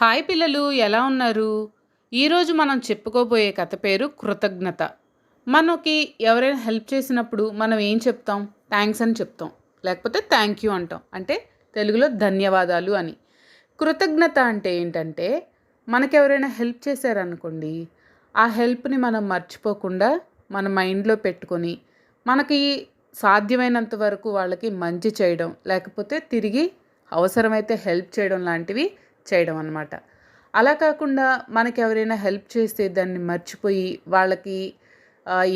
Hi పిల్లలు ఎలా ఉన్నారు? ఈరోజు మనం చెప్పుకోబోయే కథ పేరు కృతజ్ఞత. మనకి ఎవరైనా హెల్ప్ చేసినప్పుడు మనం ఏం చెప్తాం? థ్యాంక్స్ అని చెప్తాం. లేకపోతే థ్యాంక్ యూ అంటాం. అంటే తెలుగులో ధన్యవాదాలు అని. కృతజ్ఞత అంటే ఏంటంటే మనకెవరైనా హెల్ప్ చేశారనుకోండి ఆ హెల్ప్ని మనం మర్చిపోకుండా మన మైండ్లో పెట్టుకొని మనకి సాధ్యమైనంత వరకు వాళ్ళకి మంచి చేయడం లేకపోతే తిరిగి అవసరమైతే హెల్ప్ చేయడం లాంటివి చేయడం అనమాట అలా కాకుండా మనకి ఎవరైనా హెల్ప్ చేస్తే దాన్ని మర్చిపోయి వాళ్ళకి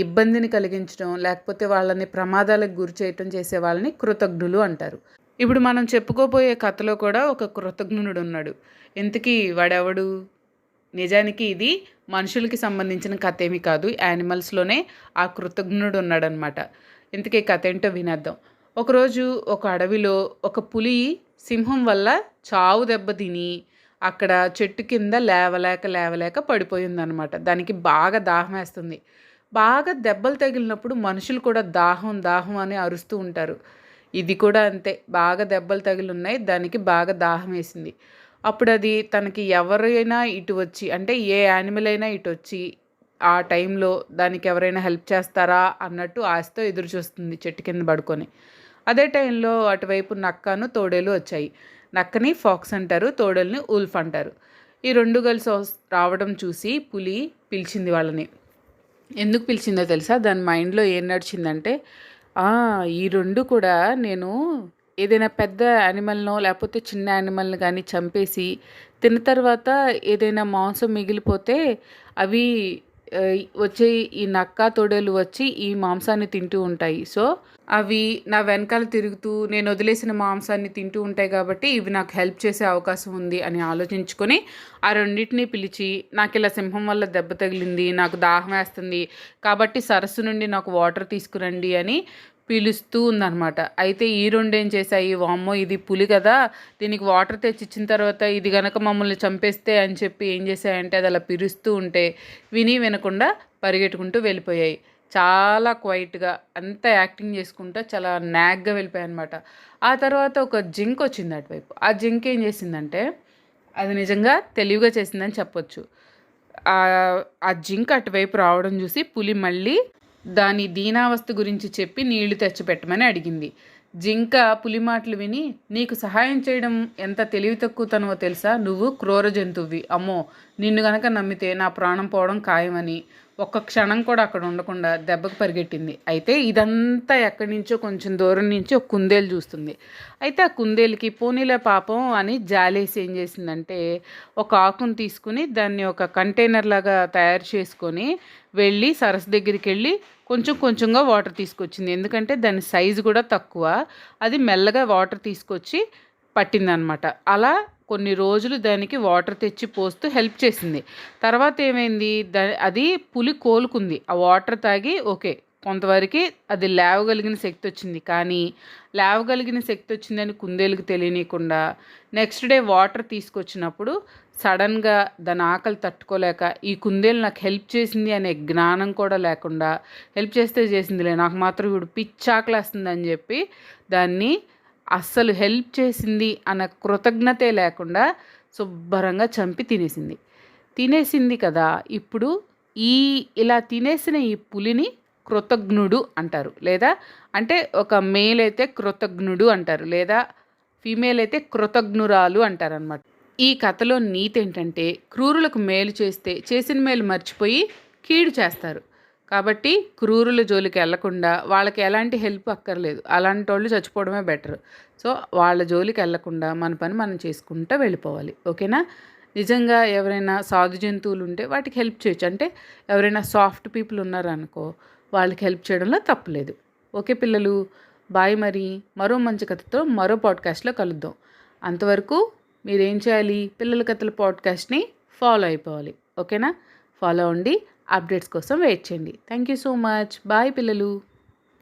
ఇబ్బందిని కలిగించడం లేకపోతే వాళ్ళని ప్రమాదాలకు గురి చేయటం చేసే వాళ్ళని కృతజ్ఞులు అంటారు. ఇప్పుడు మనం చెప్పుకోబోయే కథలో కూడా ఒక కృతజ్ఞుడు ఉన్నాడు. ఇంతకీ వాడెవడు? నిజానికి ఇది మనుషులకి సంబంధించిన కథ ఏమి కాదు. యానిమల్స్లోనే ఆ కృతజ్ఞుడు ఉన్నాడనమాట ఇంతకీ కథ ఏంటో వినేద్దాం. ఒకరోజు ఒక అడవిలో ఒక పులి సింహం వల్ల చావు దెబ్బ తిని అక్కడ చెట్టు కింద లేవలేక లేవలేక పడిపోయిందనమాట దానికి బాగా దాహం వేస్తుంది. బాగా దెబ్బలు తగిలినప్పుడు మనుషులు కూడా దాహం దాహం అని అరుస్తూ ఉంటారు. ఇది కూడా అంతే. బాగా దెబ్బలు తగిలిన్నాయి. దానికి బాగా దాహం వేసింది. అప్పుడు అది తనకి ఎవరైనా ఇటు వచ్చి అంటే ఏ యానిమల్ అయినా ఇటు వచ్చి ఆ టైంలో దానికి ఎవరైనా హెల్ప్ చేస్తారా అన్నట్టు ఆశతో ఎదురు చూస్తుంది చెట్టు కింద పడుకొని. అదే టైంలో అటువైపు నక్కను తోడేలు వచ్చాయి. నక్కని ఫాక్స్ అంటారు తోడల్ని ఉల్ఫ్ అంటారు. ఈ రెండు కలిసి రావడం చూసి పులి పిలిచింది వాళ్ళని. ఎందుకు పిలిచిందో తెలుసా? దాని మైండ్లో ఏం నడిచిందంటే ఈ రెండు కూడా నేను ఏదైనా పెద్ద యానిమల్నో లేకపోతే చిన్న యానిమల్ని కానీ చంపేసి తిన్న తర్వాత ఏదైనా మాంసం మిగిలిపోతే అవి వచ్చే ఈ నక్క తొడలు వచ్చి ఈ మాంసాన్ని తింటూ ఉంటాయి. సో అవి నా వెనకాల తిరుగుతూ నేను వదిలేసిన మాంసాన్ని తింటూ ఉంటాయి కాబట్టి ఇవి నాకు హెల్ప్ చేసే అవకాశం ఉంది అని ఆలోచించుకొని ఆ రెండింటిని పిలిచి నాకు ఇలా సింహం వల్ల దెబ్బ తగిలింది నాకు దాహం వేస్తుంది కాబట్టి సరస్సు నుండి నాకు వాటర్ తీసుకురండి అని పిలుస్తూ ఉందన్నమాట. అయితే ఈ రెండు ఏం చేశాయి? వామ్మో ఇది పులి కదా దీనికి వాటర్ తెచ్చిచ్చిన తర్వాత ఇది గనక మమ్మల్ని చంపేస్తే అని చెప్పి ఏం చేశాయంటే అది అలా పిలుస్తూ ఉంటే విని వినకుండా పరిగెట్టుకుంటూ వెళ్ళిపోయాయి. చాలా క్వైట్గా అంత యాక్టింగ్ చేసుకుంటూ చాలా నాగ్గా వెళ్ళిపోయాయి అనమాట ఆ తర్వాత ఒక జింక్ వచ్చింది అటువైపు. ఆ జింక్ ఏం చేసిందంటే అది నిజంగా తెలివిగా చేసిందని చెప్పొచ్చు. ఆ జింక్ అటువైపు రావడం చూసి పులి మళ్ళీ దాని దీనావస్థ గురించి చెప్పి నీళ్ళు తెచ్చిపెట్టమని అడిగింది. జింక పులి మాటలు విని నీకు సహాయం చేయడం ఎంత తెలివి తక్కువతనో తెలుసా? నువ్వు క్రూర జంతువువి. అమ్మో నిన్ను గనక నమ్మితే నా ప్రాణం పోవడం ఖాయమని. ఒక్క క్షణం కూడా అక్కడ ఉండకుండా దెబ్బకు పరిగెట్టింది. అయితే ఇదంతా ఎక్కడి నుంచో కొంచెం దూరం నుంచి ఒక కుందేలు చూస్తుంది. అయితే ఆ కుందేలుకి పోనీలే పాపం అని జాలేసి ఏం చేసిందంటే ఒక ఆకును తీసుకుని దాన్ని ఒక కంటైనర్ లాగా తయారు చేసుకొని వెళ్ళి సరస్సు దగ్గరికి వెళ్ళి కొంచెం కొంచెంగా వాటర్ తీసుకొచ్చింది. ఎందుకంటే దాని సైజు కూడా తక్కువ. అది మెల్లగా వాటర్ తీసుకొచ్చి పట్టిందనమాట. అలా కొన్ని రోజులు దానికి వాటర్ తెచ్చి పోస్తూ హెల్ప్ చేసింది. తర్వాత ఏమైంది? దా అది పులి కోలుకుంది. ఆ వాటర్ తాగి ఓకే కొంతవరకు అది లేవగలిగిన శక్తి వచ్చింది. కానీ లేవగలిగిన శక్తి వచ్చిందని కుందేలుకు తెలియనీయకుండా నెక్స్ట్ డే వాటర్ తీసుకొచ్చినప్పుడు సడన్గా దాని ఆకలి తట్టుకోలేక ఈ కుందేలు నాకు హెల్ప్ చేసింది అనే జ్ఞానం కూడా లేకుండా హెల్ప్ చేస్తే చేసిందిలే నాకు మాత్రం ఇప్పుడు పిచ్చాకలేస్తుందని చెప్పి దాన్ని అస్సలు హెల్ప్ చేసింది అన్న కృతజ్ఞతే లేకుండా శుభ్రంగా చంపి తినేసింది. తినేసింది కదా ఇప్పుడు ఈ ఇలా తినేసిన ఈ పులిని కృతజ్ఞుడు అంటారు. లేదా అంటే ఒక మేల్ అయితే కృతజ్ఞుడు అంటారు. లేదా ఫీమేల్ అయితే కృతజ్ఞురాలు అంటారనమాట ఈ కథలో నీతి ఏంటంటే క్రూరులకు మేలు చేస్తే చేసిన మేలు మర్చిపోయి కీడు చేస్తారు. కాబట్టి క్రూరుల జోలికి వెళ్ళకుండా వాళ్ళకి ఎలాంటి హెల్ప్ అక్కర్లేదు. అలాంటి వాళ్ళు చచ్చిపోవడమే బెటర్. సో వాళ్ళ జోలికి వెళ్ళకుండా మన పని మనం చేసుకుంటూ వెళ్ళిపోవాలి. ఓకేనా? నిజంగా ఎవరైనా సాధు జంతువులు ఉంటే వాటికి హెల్ప్ చేయొచ్చు. అంటే ఎవరైనా సాఫ్ట్ పీపుల్ ఉన్నారనుకో వాళ్ళకి హెల్ప్ చేయడంలో తప్పులేదు. ఓకే పిల్లలు? బాయ్ మరి. మరో మంచి కథతో మరో పాడ్కాస్ట్లో కలుద్దాం. అంతవరకు మీరేం చేయాలి? పిల్లల కథల పాడ్కాస్ట్ని ఫాలో అయిపోవాలి. ఓకేనా? ఫాలో అవ్వండి. అప్డేట్స్ కోసం వెయిట్ చేయండి. Thank you so much. Bye పిల్లలు.